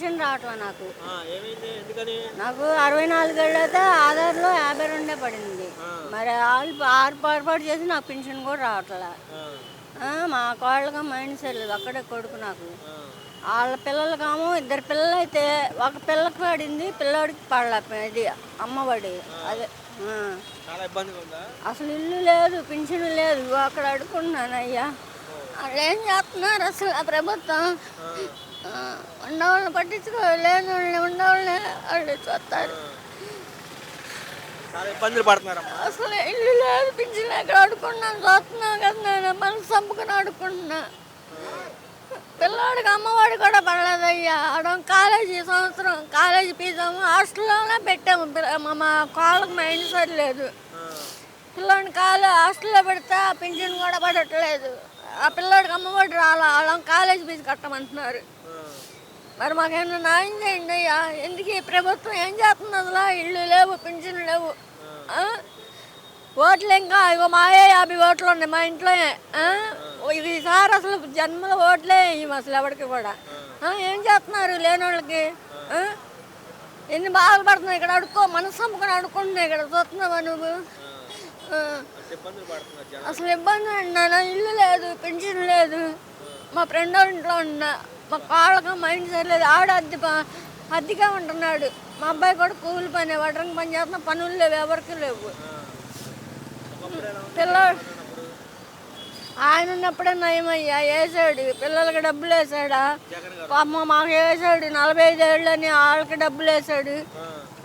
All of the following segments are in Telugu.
పెన్షన్ రావట్లే నాకు. నాకు అరవై నాలుగేళ్ళు అయితే ఆధార్లో యాభై రెండే పడింది. మరి ఆరు పొరపాటు చేసి నాకు పెన్షన్ కూడా రావట్లే. మా కోళ్ళగా మైండ్ సెట్ లేదు అక్కడే కొడుకు నాకు. వాళ్ళ పిల్లలకేమో ఇద్దరు పిల్లలు అయితే ఒక పిల్లకి పడింది పిల్లోడికి పడలే ఇది అమ్మఒడి. అదే అసలు ఇల్లు లేదు పింఛను లేదు అక్కడ అడుకున్నాను అయ్యా. వాళ్ళు ఏం చేస్తున్నారు అసలు ఆ ప్రభుత్వం? ఉన్నవాళ్ళని పట్టించుకో లేని వాళ్ళని ఉన్నవాళ్ళని వాళ్ళు చూస్తారు. చాలా ఇబ్బందులు పడుతున్నారమ్మా. అసలు ఇల్లు లేదు పింఛను ఎక్కడ అడుకున్నాను చూస్తున్నాను కదా నేను మనసు చంపుకుని అడుకున్నా పిల్లాడికి అమ్మవాడి కూడా పడలేదయ్యా ఆడ కాలేజీ సంవత్సరం కాలేజీ ఫీజు ఏమో హాస్టల్లోనే పెట్టాము. మా మా కాళ్ళకి మైండ్ సరిలేదు. పిల్లోని కాలు హాస్టల్లో పెడితే ఆ పింఛన్ కూడా పడట్లేదు. ఆ పిల్లోడికి అమ్మఒడి రాలా వాళ్ళని కాలేజీ ఫీజు కట్టమంటున్నారు. మరి మాకేమన్నా న్యాయం చేయండి అయ్యా. ఎందుకు ఈ ప్రభుత్వం ఏం చేస్తుంది అసలు ఇల్లు లేవు పింఛన్లు లేవు? ఓట్లు ఇంకా ఇగో మాయే యాభై ఓట్లు ఉన్నాయి మా ఇంట్లో ఆ? ఇది సార్ అసలు జన్మల ఓట్లే ఇవి అసలు ఎవరికి కూడా? ఏం చేస్తున్నారు లేని వాళ్ళకి ఆ? ఎన్ని బాధలు పడుతున్నాయి ఇక్కడ అడుక్కో మనసు అమ్ముకొని అడుక్కుంటున్నాయి ఇక్కడ. చూస్తున్నావా నువ్వు? అసలు ఇబ్బంది అన్నా ఇల్లు లేదు పెన్షన్ లేదు. మా ఫ్రెండ్ ఇంట్లో ఉన్నా. మా కాళ్ళకు మైండ్ సరిలేదు. ఆవిడ అద్దె ప- అద్దెగా ఉంటున్నాడు. మా అబ్బాయి కూడా కూలి పని వడ్రంగి పని చేస్తున్నా పనులు లేవు ఎవరికి లేవు. పిల్ల పిల్లలు ఆయన ఉన్నప్పుడే నయమయ్యా వేసాడు. పిల్లలకి డబ్బులు వేసాడా? అమ్మ మాకు వేసాడు నలభై ఐదు ఏళ్ళని వాళ్ళకి డబ్బులు వేసాడు.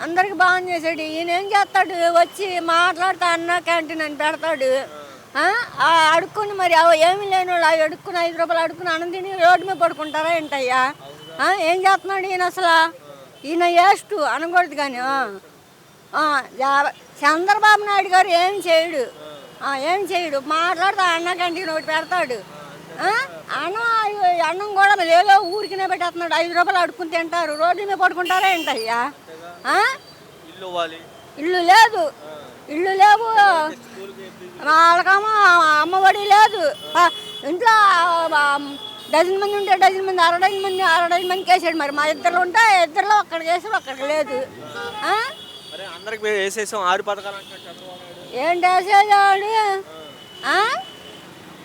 అందరికి బాగా చేశాడు ఈయన ఏం చేస్తాడు? వచ్చి మాట్లాడుతా అన్న క్యాంటీన్ అని పెడతాడు. అడుక్కుని మరి అవి ఏమీ లేని వాళ్ళు అవి అడుక్కుని ఐదు రూపాయలు అడుక్కుని అన్నం తిని రోడ్డు మీద పడుకుంటారా ఏంటయ్యా? ఏం చేస్తున్నాడు ఈయన అసలు? ఈయన వేస్ట్ అనకూడదు కానీ చంద్రబాబు నాయుడు గారు ఏం చేయడు. ఏం చేయడు. మాట్లాడుతా అన్న క్యాంటీన్ ఒకటి పెడతాడు? అన్నం అన్నం కూడా లేదో ఊరికినే పెట్టేస్తున్నాడు. ఐదు రూపాయలు అడుక్కుని తింటారు. రోడ్డు మీద పడుకుంటారా ఏంటయ్యా? ఇల్లు లేదు. ఇల్లు లేవు. స్కూల్కి వాళ్ళకేమో అమ్మఒడి లేదు. ఇంట్లో డజన్ మంది ఉంటే డజన్ మంది అర డజన్ మంది అర డజన్ మందికి వేసాడు మరి. మా ఇద్దరు ఉంటే ఇద్దరిలో ఒక్కడికి వేసాడు ఒక్కడికి లేదు. అందరికి మేము వేసేసాం ఆరు పథకాలు ఏంటి వేసేదాడు?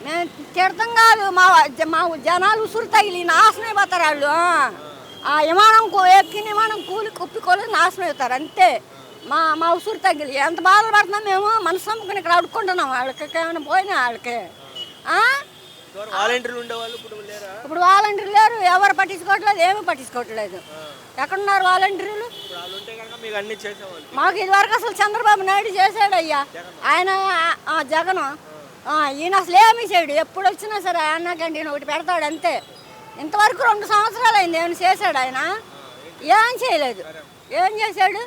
మేము తిడతాం కాదు మా మా జనాలు ఉసురు తగిలి నాశనం అయిపోతారు వాళ్ళు. ఆ. విమానం కూ- ఎక్కిన విమానం కూలి కుప్పికోలు నాశనం అవుతారు అంతే. మా మా ఉసురు తగిలి. ఎంత బాధలు పడుతున్నాం మేము? మనసు నమ్ముకుని ఇక్కడ అడుక్కుంటున్నాం వాళ్ళకి ఏమైనా పోయినా వాళ్ళకి ఇప్పుడు వాలంటీర్లు లేరు. ఎవరు పట్టించుకోవట్లేదు ఏమీ పట్టించుకోవట్లేదు. ఎక్కడున్నారు వాలంటీర్లు? మీకు ఇదివరకు అసలు చంద్రబాబు నాయుడు చేశాడు అయ్యా ఆయన జగన్. ఈయన అసలు ఏమీ చేయడు. ఎప్పుడు వచ్చినా సరే అన్న క్యాంటీన్ ఒకటి పెడతాడు అంతే. ఇంతవరకు రెండు సంవత్సరాలు అయింది ఏమైనా చేశాడు ఆయన? ఏం చేయలేదు. ఏం చేశాడు?